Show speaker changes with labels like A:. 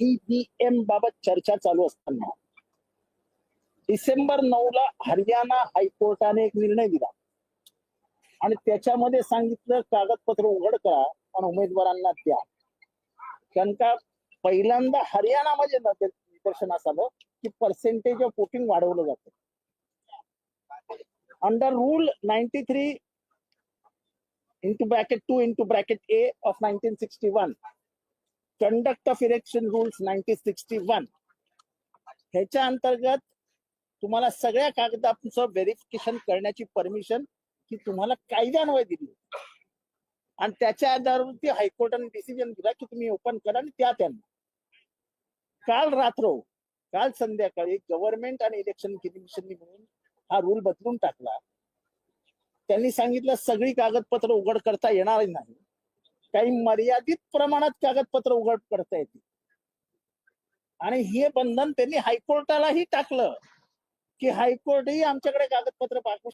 A: EVM बाबत चर्चा चालू असताना डिसेंबर नऊ ला हरियाणा हायकोर्टाने एक निर्णय दिला. आणि त्याच्यामध्ये सांगितलं कागदपत्र उघड करा पण उमेदवारांना द्या. कारण का पहिल्यांदा हरियाणामध्ये मध्ये निदर्शनास आलं की पर्सेंटेज ऑफ वोटिंग वाढवलं जातं. Under rule ninety three into bracket two into bracket A of nineteen sixty one conduct of election rules nineteen sixty one ह्याच्या अंतर्गत तुम्हाला सगळ्या कागदांचं व्हेरिफिकेशन करण्याची परमिशन ही तुम्हाला कायद्यान्वये दिली. आणि त्याच्या आधारावरती हायकोर्टाने डिसिजन दिला की तुम्ही ओपन करा आणि त्या त्यांना काल रात्र काल संध्याकाळी गव्हर्नमेंट आणि इलेक्शन कमिशननी मिळून हा रूल बदलून टाकला. त्यांनी सांगितलं सगळी कागदपत्र उघड करता येणार नाही. काही मर्यादित प्रमाणात कागदपत्र उघड करता येतील. आणि हे बंधन त्यांनी हायकोर्टालाही टाकलं की हायकोर्टही आमच्याकडे कागदपत्र पाठवू